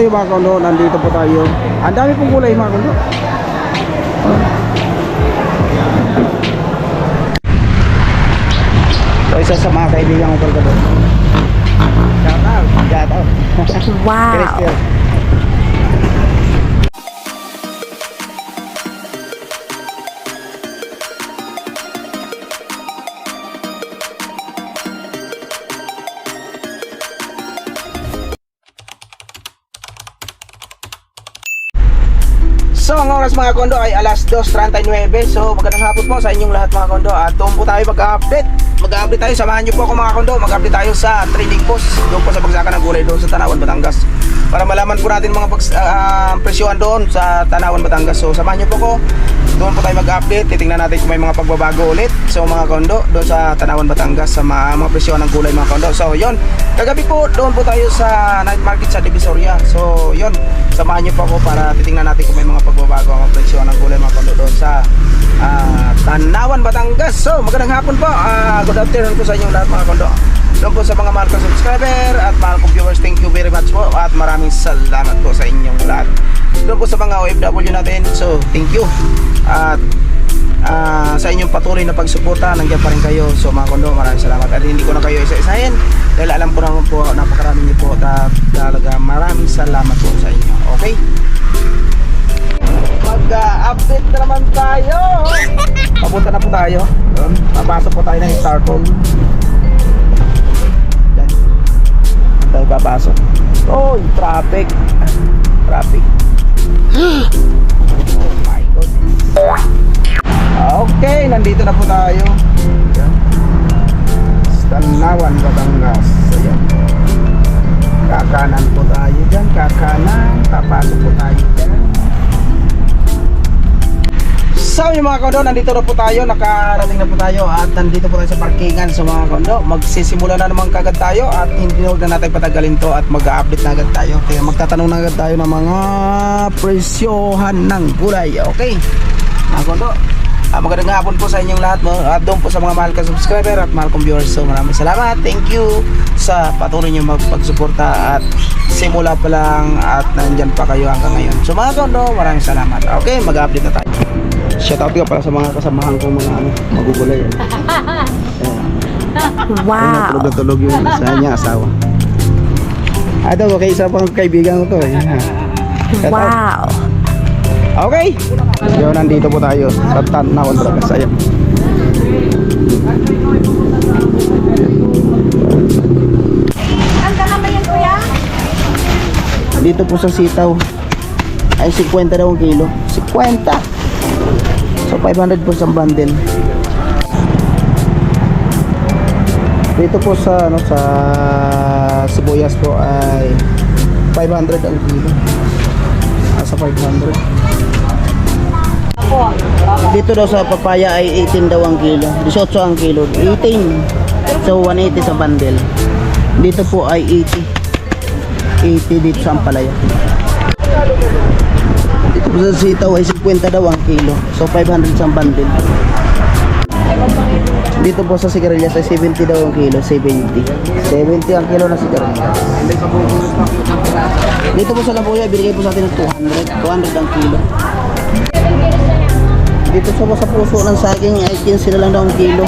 Yung mga kondo, nandito po tayo. Ang dami pong gulay mga kondo. So isa sa mga kaibigan ko talaga doon. Shout out. Shout out. Wow. So ang oras mga kondo ay alas 2.39 So magandang hapon po sa inyong lahat mga kondo. At doon po tayo mag-update. Mag-update tayo, samahan niyo po ako mga kondo. Mag-update tayo sa trading post. Doon po sa bagsakan ng gulay doon sa Tanawan, Batangas. Para malaman po natin mga bags, ah, presyohan doon sa Tanawan, Batangas. So samahan niyo po ko Doon po tayo mag-update. Titingnan natin kung may mga pagbabago ulit. So mga kondo doon sa Tanawan, Batangas Sa mga, mga presyohan ng gulay mga kondo. So yon Kagabi po doon po tayo sa night market sa Divisoria. So yon Samahan niyo po ako para titingnan natin kung may mga pagbabago ang presyo ng gulay mga doon sa ah, Tanawan, Batangas. So, magandang hapon po. Ah, good afternoon po sa inyong lahat mga kondo. Doon po sa mga mahal subscriber at mahal kong viewers, thank you very much po at maraming salamat po sa inyong lahat. Doon po sa mga OFW natin, so thank you. At ah, sa inyong patuloy na pagsuporta, nandiyan pa rin kayo. So mga kondo, maraming salamat. At hindi ko na kayo isa-isahin dahil alam ko naman po, napakarami niyo po. at Talaga maraming salamat po sa inyo. Okay? Mag-update na naman tayo. Papunta na po tayo. Papasok po tayo ng Starcom. Yan. Tayo papasok. Oh, traffic. Traffic. Oh my God. Okay, nandito na po tayo. Tanawan, Batangas. Ayan. Kakanan po tayo dyan. Kakanan. Papasok po tayo dyan. So yung mga kondo, nandito na po tayo, nakarating na po tayo at nandito po tayo sa parkingan sa mga kondo. Magsisimula na naman kagad tayo at hindi na natin patagalin to at mag-update na agad tayo. Kaya magtatanong na agad tayo ng mga presyohan ng gulay. Okay? Mga kondo, ah, magandang hapon po sa inyong lahat mo at doon po sa mga mahal ka subscriber at mahal kong viewers. So maraming salamat. Thank you sa patuloy niyo magpagsuporta at simula pa lang at nandyan pa kayo hanggang ngayon. So mga kondo, maraming salamat. Okay, mag-update na tayo. Shout out ka para sa mga kasamahan kong mga ano, magugulay. Wow. Tulog na tulog yung sa niya asawa. Ah, ito, okay, isa pang kaibigan ko to eh. Shout out. Okay. Yo, nandito po tayo sa Tanawan Bragas. Ayan. Ang naman yan, kuya? Dito po sa sitaw ay 50 daw ang kilo. 50. So 500 po sa bundle. Dito po sa ano sa sibuyas po ay 500 ang kilo. Nasa 500. Dito daw sa papaya ay 18 daw ang kilo. 18 ang kilo. 18. So 180 sa bundle. Dito po ay 80. 80 dito sa Ampalaya. Dito po sa sitaw ay 50 daw ang kilo. So 500 sa bundle. Dito po sa sigarilyas ay 70 daw ang kilo, 70. 70 ang kilo na sigarilyas. Dito po sa Labuya, binigay po sa atin ng 200. 200 ang kilo. Dito sa, sa puso ng saging ay 15 na lang daw ang kilo.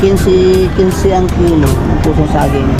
15, 15 ang kilo ng puso saging.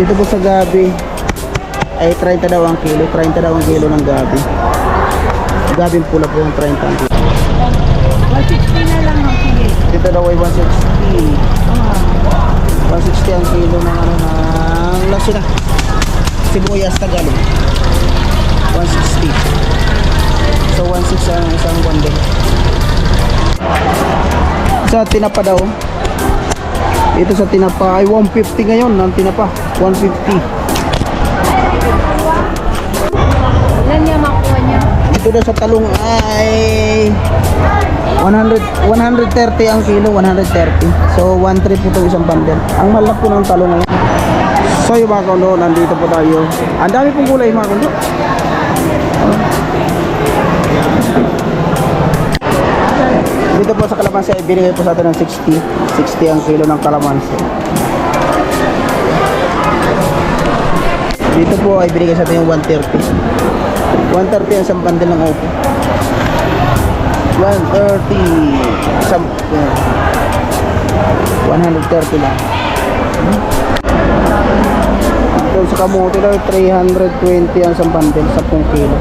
Dito po sa gabi ay 30 daw ang kilo. 30 daw ang kilo ng gabi. Gabi pula po yung 30 ang kilo. 160 na lang ang sige. Dito daw ay 160. 160 ang kilo ng ano ng lasina. Sibuyas Tagalog. 160. So 160 ang isang bundle. Sa tinapa daw. Ito sa tinapa ay 150 ngayon ng tinapa. 150. Ilan niya makuha niya? Dito daw sa talong ay 100 130 ang kilo, 130. So 130 po itong isang bundle. Ang malak po ng talong ngayon. So yung mga kondo, nandito po tayo. Ang dami pong gulay mga kondo. Dito po sa kalamansi, ay binigay po sa atin ng 60. 60 ang kilo ng kalamansi. Dito po ay binigay sa atin yung 130. 130 ang isang ng Oppo. 130 isang uh, 130 lang. Doon sa kamote daw 320 ang isang bundle 10 kilo.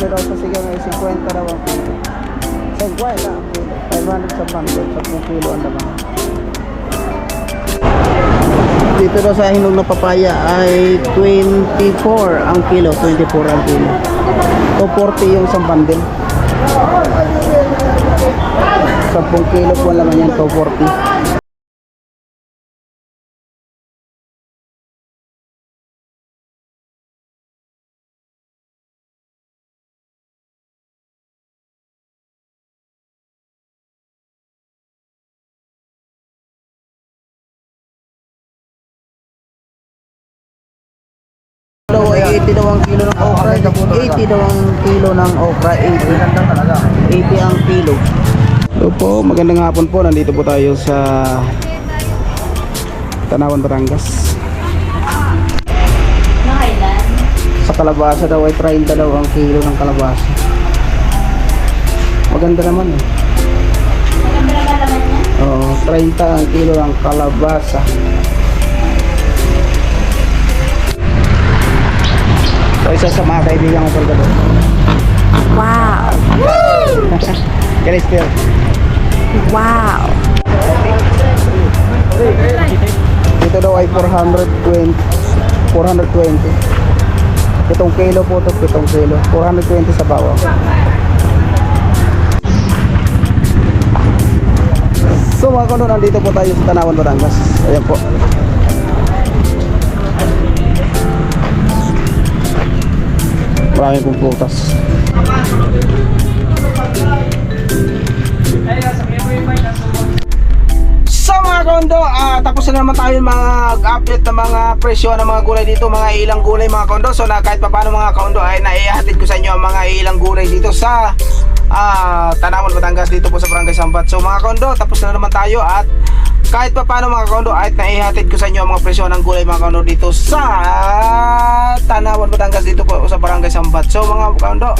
Ito daw sa sigang ay 50 daw ang kilo. 50 ang kilo. 500 sa bundle, 10 kilo ang laman. Dito daw sa hinog na papaya ay 24 ang kilo, 24 ang kilo. 240 yung isang bundle. 10 kilo po ang laman yan, 240. 80 daw ang kilo ng okra 80 daw ang kilo ng okra 80 80 ang kilo. So po magandang hapon po. Nandito po tayo sa Tanawan Batangas. Sa kalabasa daw ay 30 daw ang kilo ng kalabasa. Maganda naman eh. Maganda naman yan? Oo, 30 ang kilo ng kalabasa so isa sa mga kaibigan ko talaga doon Wow! Still. Wow! Dito daw ay 420 420 Pitong kilo po ito, pitong kilo 420 sa bawang So mga kono, nandito po tayo sa Tanawan, Batangas Ayan po Marami pong prutas So mga kondo, ah, tapos na naman tayo mag-update ng mga presyo ng mga gulay dito, mga ilang gulay mga kondo. So na kahit pa paano mga kondo ay naihatid ko sa inyo ang mga ilang gulay dito sa ah, Tanawan, Batangas dito po sa Barangay Sambat. So mga kondo, tapos na naman tayo at kahit pa paano mga kondo ay naihatid ko sa inyo ang mga presyo ng gulay mga kondo dito sa Batangas dito po sa Barangay Sambat. So mga kondo,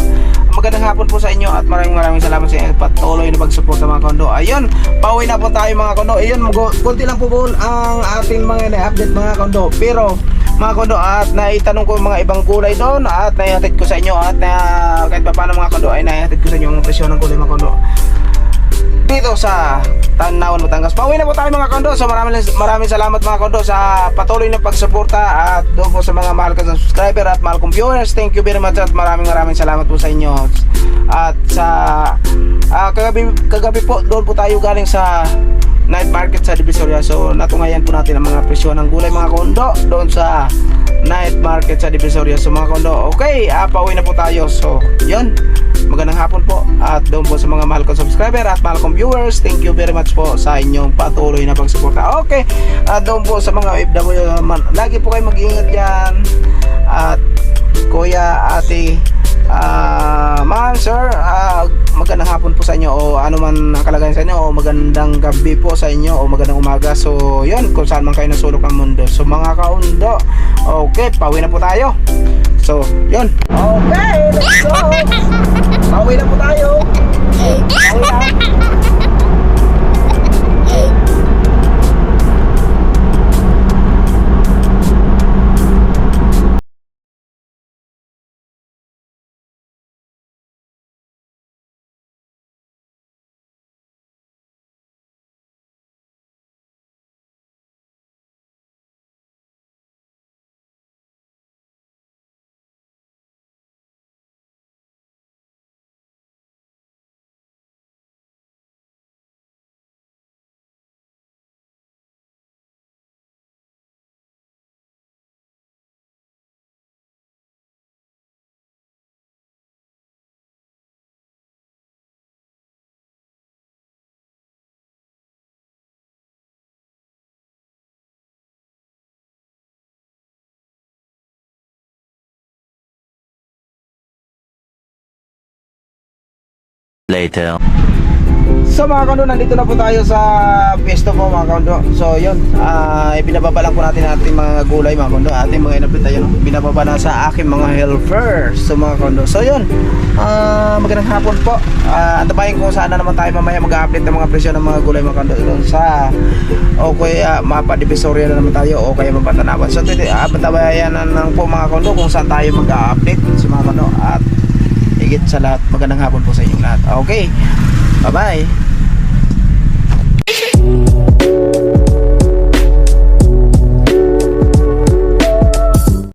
magandang hapon po sa inyo at maraming maraming salamat sa inyo at patuloy na pagsuporta mga kondo. Ayun, pauwi na po tayo mga kondo. Ayun, konti lang po po ang ating mga na-update mga kondo. Pero mga kondo at naitanong ko mga ibang gulay doon at naihatid ko sa inyo at na, kahit pa paano mga kondo ay naihatid ko sa inyo ang presyo ng gulay mga kondo dito sa Tanawan, Batangas. Pauwi na po tayo mga kondo. So maraming maraming salamat mga kondo sa patuloy na pagsuporta at doon po sa mga mahal ka subscriber at mahal kong viewers. Thank you very much at maraming maraming salamat po sa inyo. At sa ah, kagabi, kagabi po doon po tayo galing sa night market sa Divisoria. So natungayan po natin ang mga presyo ng gulay mga kondo doon sa night market sa Divisoria so mga kondo okay uh, pauwi na po tayo. So yun. Magandang hapon po. At doon po sa mga mahal kong subscriber at mahal kong viewers thank you very much po sa inyong patuloy na pagsuporta. Okay at doon po sa mga OFW naman lagi po kayo mag-iingat dyan. At kuya ate Ah, ma'am, sir, ah, magandang hapon po sa inyo o ano man ang kalagayan sa inyo o magandang gabi po sa inyo o magandang umaga. So, yun, kung saan man kayo nasulok ng mundo. So, mga kaundo, okay, pauwi na po tayo. So, yun. Okay, let's go. Pauwi na po tayo. Pauwi na. Later. So mga kondo, nandito na po tayo sa pwesto po mga kondo. So yun, ah ibinababa lang po natin ating mga gulay mga kondo. Ating mga inapit tayo, no? binababa na sa aking mga helpers. So mga kondo, so yun, ah magandang hapon po. Ah antabayin ko sana naman tayo mamaya mag-update ng mga presyo ng mga gulay mga kondo. Doon sa o kaya mapa divisoria na naman tayo o kaya mapatanawan. So pwede, ah, bantabayan na lang po mga kondo kung saan tayo mag-update sa mga kondo. At higit sa lahat, magandang hapon po sa inyong lahat. Okay, bye-bye.